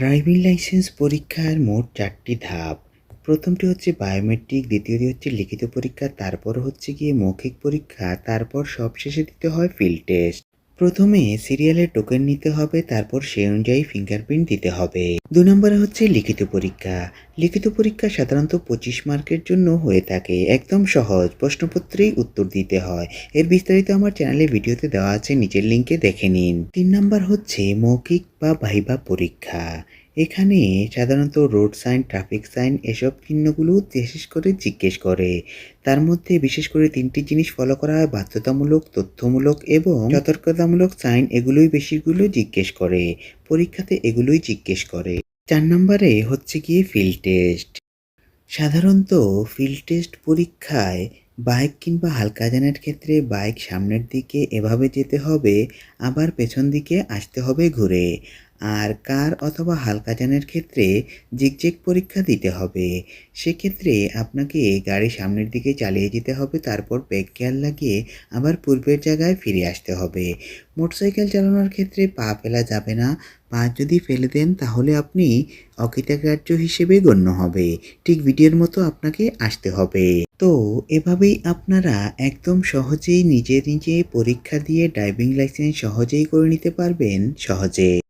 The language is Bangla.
ড্রাইভিং লাইসেন্স পরীক্ষার মোট চারটি ধাপ। প্রথমটি হচ্ছে বায়োমেট্রিক, দ্বিতীয়টি হচ্ছে লিখিত পরীক্ষা, তারপর হচ্ছে গিয়ে মৌখিক পরীক্ষা, তারপর সবশেষে দিতে হয় ফিল্ড টেস্ট। প্রথমে সিরিয়ালের টোকেন নিতে হবে, তারপর সে অনুযায়ী ফিঙ্গারপ্রিন্ট দিতে হবে। দু নম্বরে হচ্ছে লিখিত পরীক্ষা। লিখিত পরীক্ষা সাধারণত পঁচিশ মার্কের জন্য হয়ে থাকে। একদম সহজ, প্রশ্নপত্রেই উত্তর দিতে হয়। এর বিস্তারিত আমার চ্যানেলে ভিডিওতে দেওয়া আছে, নিচের লিঙ্কে দেখে নিন। তিন নম্বর হচ্ছে মৌখিক বা ভাইবা পরীক্ষা। এখানে সাধারণত রোড সাইন, ট্রাফিক সাইন এসব চিহ্নগুলো বিশেষ করে জিজ্ঞেস করে। তার মধ্যে বিশেষ করে তিনটি জিনিস ফলো করা হয়, বাধ্যতামূলক, তথ্যমূলক এবং সতর্কতামূলক সাইন এগুলোই বেশিগুলো জিজ্ঞেস করে। পরীক্ষাতে এগুলোই জিজ্ঞেস করে। চার নম্বরে হচ্ছে গিয়ে ফিল্ড টেস্ট সাধারণত ফিল্ড টেস্ট পরীক্ষায় বাইক কিংবা হালকা যানের ক্ষেত্রে বাইক সামনের দিকে এভাবে যেতে হবে, আবার পেছন দিকে আসতে হবে ঘুরে। আর কার অথবা হালকা যানের ক্ষেত্রে জিগজেগ পরীক্ষা দিতে হবে। সেক্ষেত্রে আপনাকে গাড়ি সামনের দিকে চালিয়ে যেতে হবে, তারপর ব্রেক গিয়ার লাগিয়ে আবার পূর্বের জায়গায় ফিরে আসতে হবে। মোটরসাইকেল চালানোর ক্ষেত্রে পা ফেলা যাবে না। পা যদি ফেলে দেন, তাহলে আপনি অকৃতকার্য হিসেবে গণ্য হবে। ঠিক ভিডিওর মতো আপনাকে আসতে হবে। তো এভাবেই আপনারা একদম সহজেই নিজে নিজে পরীক্ষা দিয়ে ড্রাইভিং লাইসেন্স সহজেই করে নিতে পারবেন। সহজে।